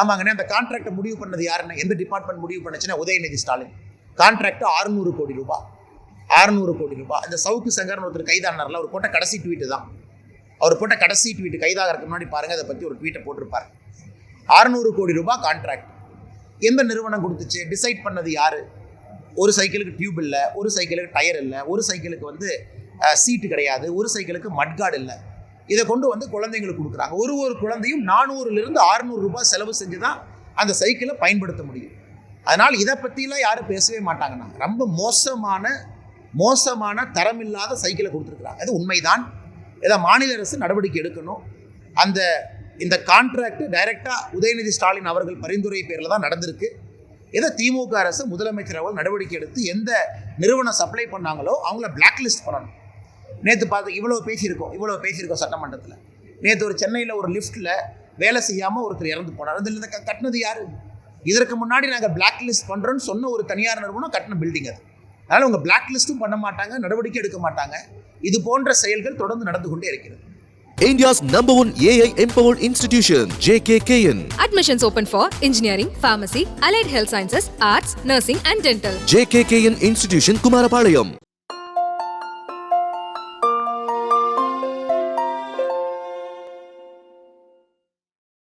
ஆமாங்கண்ணே அந்த கான்ட்ராக்டை முடிவு பண்ணது யாருன்னா எந்த டிபார்ட்மெண்ட் முடிவு பண்ணுச்சுன்னா உதயநிதி ஸ்டாலின். கான்ட்ராக்ட் ஆறுநூறு கோடி ரூபாய் ஆறுநூறு கோடி ரூபாய் இந்த சவுக்கு சங்கர்னு ஒருத்தர் கைதானார்ல அவர் போட்ட கடைசி ட்வீட்டு தான். அவர் போட்ட கடைசி ட்வீட் கைதாகிறதுக்கு முன்னாடி பாருங்கள் அதை பற்றி ஒரு ட்வீட்டை போட்டிருப்பார். ஆறுநூறு கோடி ரூபாய் கான்ட்ராக்ட் எந்த நிறுவனம் கொடுத்துச்சு? டிசைட் பண்ணது யார்? ஒரு சைக்கிளுக்கு டியூப் இல்லை ஒரு சைக்கிளுக்கு டயர் இல்லை ஒரு சைக்கிளுக்கு வந்து சீட்டு கிடையாது ஒரு சைக்கிளுக்கு மட்கார்டு இல்லை. இதை கொண்டு வந்து குழந்தைங்களுக்கு கொடுக்குறாங்க. ஒரு ஒரு குழந்தையும் நானூறுலேருந்து ஆறுநூறு ரூபாய் செலவு செஞ்சு தான் அந்த சைக்கிளை பயன்படுத்த முடியும். அதனால் இதை பற்றிலாம் யாரும் பேசவே மாட்டாங்கண்ணா. ரொம்ப மோசமான மோசமான தரமில்லாத சைக்கிளை கொடுத்துருக்குறாங்க. அது உண்மைதான். இதை மாநில அரசு நடவடிக்கை எடுக்கணும். அந்த இந்த கான்ட்ராக்ட் டைரெக்டாக உதயநிதி ஸ்டாலின் அவர்கள் பரிந்துரை பேரில் தான் நடந்திருக்கு. இதை திமுக அரசு முதலமைச்சர் அவர்கள் நடவடிக்கை எடுத்து எந்த நிறுவனம் சப்ளை பண்ணாங்களோ அவங்கள பிளாக் லிஸ்ட் பண்ணணும். நேற்று பார்த்து இவ்வளோ பேசியிருக்கோம் இவ்வளோ பேசியிருக்கோம் சட்டமன்றத்தில் நேற்று ஒரு சென்னையில் ஒரு லிஃப்ட்டில் வேலை செய்யாமல் ஒருத்தர் இறந்து போனார் அதில் இந்த கட்டினது யார் இதற்கு முன்னாடி நாங்கள் பிளாக் லிஸ்ட் பண்ணுறோன்னு சொன்ன ஒரு தனியார் நிறுவனம் கட்டின பில்டிங் அது அதனால் உங்கள் பிளாக் லிஸ்ட்டும் பண்ண மாட்டாங்க நடவடிக்கை எடுக்க மாட்டாங்க இது போன்ற செயல்கள் தொடர்ந்து நடந்து கொண்டே இருக்கிறது India's number one AI empowered institution, JKKN. Admissions open for engineering, pharmacy, allied health sciences, arts, nursing, and dental. JKKN Institution, Kumarapalayam.